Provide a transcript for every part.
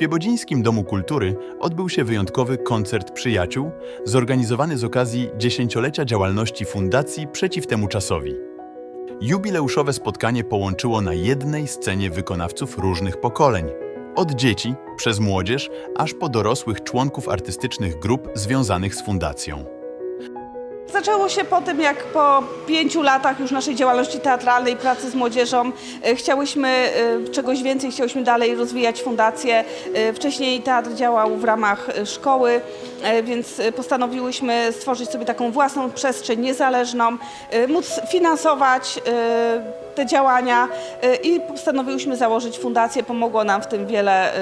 Świebodzińskim Domu Kultury odbył się wyjątkowy koncert przyjaciół zorganizowany z okazji dziesięciolecia działalności Fundacji Przeciw temu czasowi. Jubileuszowe spotkanie połączyło na jednej scenie wykonawców różnych pokoleń. Od dzieci, przez młodzież, aż po dorosłych członków artystycznych grup związanych z fundacją. Zaczęło się po tym, jak po pięciu latach już naszej działalności teatralnej, pracy z młodzieżą, e, chciałyśmy e, czegoś więcej, chciałyśmy dalej rozwijać fundację. E, Wcześniej teatr działał w ramach szkoły, więc postanowiłyśmy stworzyć sobie taką własną przestrzeń niezależną, móc finansować te działania e, i postanowiłyśmy założyć fundację. Pomogło nam w tym wiele e,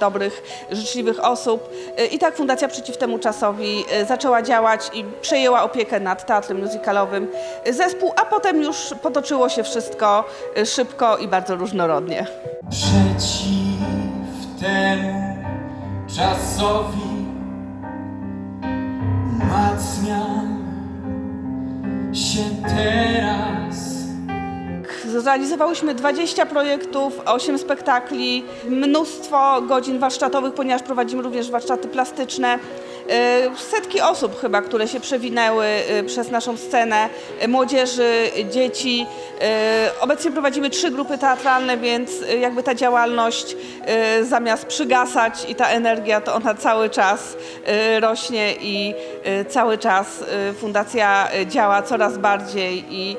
dobrych, życzliwych osób. E, I tak Fundacja Przeciw temu czasowi zaczęła działać i przejęła opiekę nad teatrem musicalowym e, zespół, a potem już potoczyło się wszystko szybko i bardzo różnorodnie. Przeciw temu czasowi Zrealizowałyśmy 20 projektów, 8 spektakli, mnóstwo godzin warsztatowych, ponieważ prowadzimy również warsztaty plastyczne. E, Setki osób chyba, które się przewinęły e, przez naszą scenę, e, młodzieży, dzieci. Obecnie prowadzimy trzy grupy teatralne, więc jakby ta działalność zamiast przygasać i ta energia, to ona cały czas rośnie i cały czas fundacja działa coraz bardziej i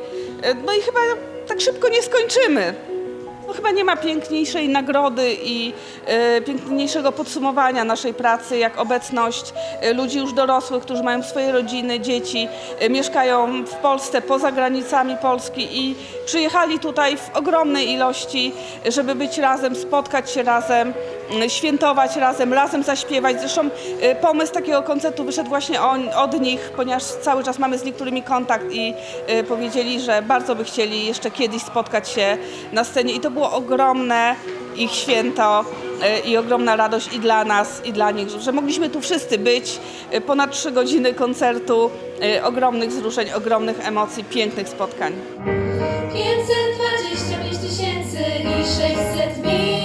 no i chyba tak szybko nie skończymy. No, chyba nie ma piękniejszej nagrody i e, piękniejszego podsumowania naszej pracy, jak obecność e, ludzi już dorosłych, którzy mają swoje rodziny, dzieci, e, mieszkają w Polsce, poza granicami Polski i przyjechali tutaj w ogromnej ilości, żeby być razem, spotkać się razem, świętować razem, razem zaśpiewać. Zresztą e, pomysł takiego koncertu wyszedł właśnie od nich, ponieważ cały czas mamy z niektórymi kontakt i e, powiedzieli, że bardzo by chcieli jeszcze kiedyś spotkać się na scenie i to było ogromne ich święto e, i ogromna radość i dla nas, i dla nich, że mogliśmy tu wszyscy być. Ponad trzy godziny koncertu, ogromnych wzruszeń, ogromnych emocji, pięknych spotkań. 525 tysięcy i 600 minut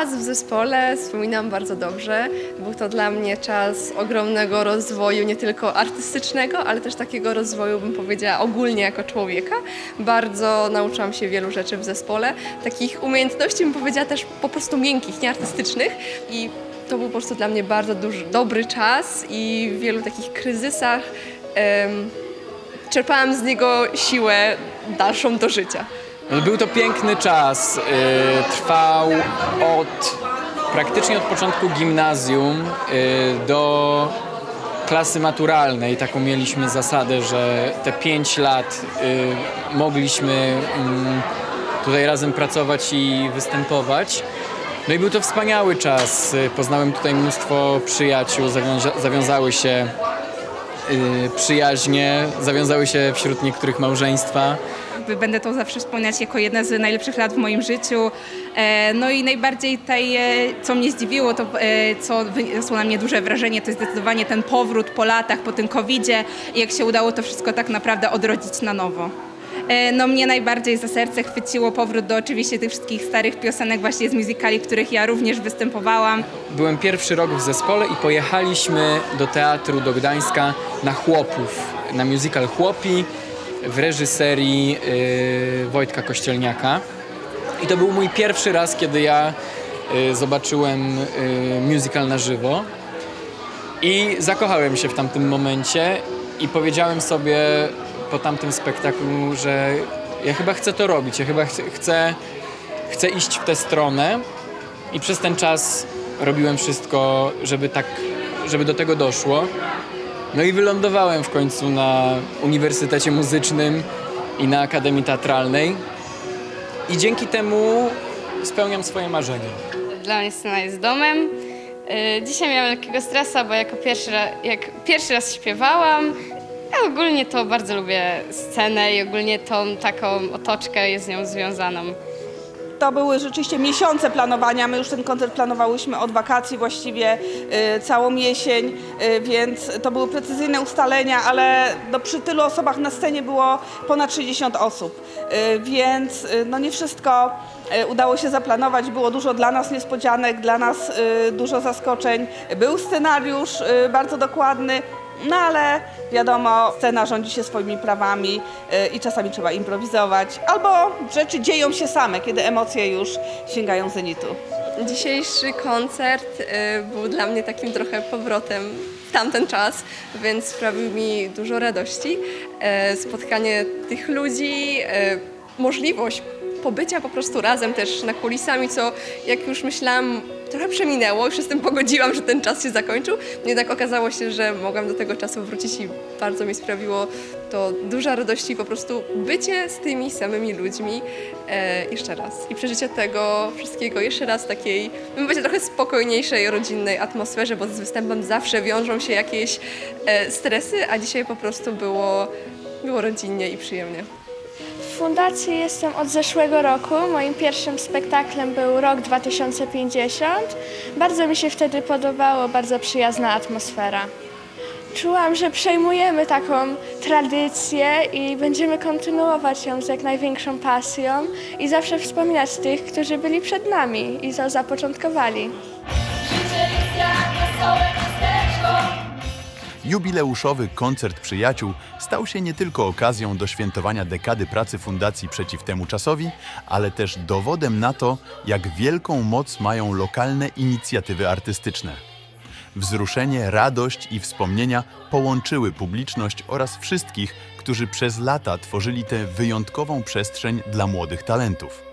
Czas w zespole wspominam bardzo dobrze. Był to dla mnie czas ogromnego rozwoju, nie tylko artystycznego, ale też takiego rozwoju, bym powiedziała, ogólnie jako człowieka. Bardzo nauczyłam się wielu rzeczy w zespole, takich umiejętności, bym powiedziała, też po prostu miękkich, nie artystycznych. I to był po prostu dla mnie bardzo duży, dobry czas i w wielu takich kryzysach em, czerpałam z niego siłę dalszą do życia. Był to piękny czas. y, Trwał od praktycznie od początku gimnazjum y, do klasy maturalnej. Taką mieliśmy zasadę, że te pięć lat y, mogliśmy mm, tutaj razem pracować i występować. No i był to wspaniały czas. Poznałem tutaj mnóstwo przyjaciół, zawiąza- zawiązały się przyjaźnie, zawiązały się wśród niektórych małżeństwa. Jakby Będę to zawsze wspominać jako jedne z najlepszych lat w moim życiu. E, No i najbardziej tutaj, e, co mnie zdziwiło, to e, co wyniosło na mnie duże wrażenie, to jest zdecydowanie ten powrót po latach, po tym covidzie i jak się udało to wszystko tak naprawdę odrodzić na nowo. No mnie najbardziej za serce chwyciło powrót do oczywiście tych wszystkich starych piosenek właśnie z musicali, w których ja również występowałam. Byłem pierwszy rok w zespole i pojechaliśmy do teatru do Gdańska na Chłopów, na musical Chłopi w reżyserii yy, Wojtka Kościelniaka. I to był mój pierwszy raz, kiedy ja yy, zobaczyłem yy, musical na żywo. I zakochałem się w tamtym momencie i powiedziałem sobie po tamtym spektaklu, że ja chyba chcę to robić, ja chyba chcę, chcę iść w tę stronę. I przez ten czas robiłem wszystko, żeby tak, żeby do tego doszło. No i wylądowałem w końcu na Uniwersytecie Muzycznym i na Akademii Teatralnej. I dzięki temu spełniam swoje marzenie. Dla mnie scena jest domem. Y, Dzisiaj miałam lekkiego stresa, bo jako pierwszy, jak pierwszy raz śpiewałam, ja ogólnie to bardzo lubię scenę i ogólnie tą taką otoczkę jest z nią związaną. To były rzeczywiście miesiące planowania. My już ten koncert planowałyśmy od wakacji właściwie y, całą jesień, y, więc to były precyzyjne ustalenia, ale no, przy tylu osobach na scenie było ponad 60 osób, y, więc no, nie wszystko udało się zaplanować. Było dużo dla nas niespodzianek, dla nas dużo zaskoczeń. Był scenariusz bardzo dokładny. No ale wiadomo, scena rządzi się swoimi prawami y, i czasami trzeba improwizować, albo rzeczy dzieją się same, kiedy emocje już sięgają zenitu. Dzisiejszy koncert y, był dla mnie takim trochę powrotem w tamten czas, więc sprawił mi dużo radości. E, Spotkanie tych ludzi, możliwość pobycia po prostu razem też na kulisami, co jak już myślałam, trochę przeminęło, już się z tym pogodziłam, że ten czas się zakończył. Jednak okazało się, że mogłam do tego czasu wrócić i bardzo mi sprawiło to dużo radości po prostu bycie z tymi samymi ludźmi e, jeszcze raz. I przeżycie tego wszystkiego jeszcze raz takiej, bym powiedziała, trochę spokojniejszej, rodzinnej atmosferze, bo z występem zawsze wiążą się jakieś e, stresy, a dzisiaj po prostu było, było rodzinnie i przyjemnie. W fundacji jestem od zeszłego roku. Moim pierwszym spektaklem był rok 2050. Bardzo mi się wtedy podobało, bardzo przyjazna atmosfera. Czułam, że przejmujemy taką tradycję i będziemy kontynuować ją z jak największą pasją i zawsze wspominać tych, którzy byli przed nami i to zapoczątkowali. Jubileuszowy koncert przyjaciół stał się nie tylko okazją do świętowania dekady pracy Fundacji przeciw temu czasowi, ale też dowodem na to, jak wielką moc mają lokalne inicjatywy artystyczne. Wzruszenie, radość i wspomnienia połączyły publiczność oraz wszystkich, którzy przez lata tworzyli tę wyjątkową przestrzeń dla młodych talentów.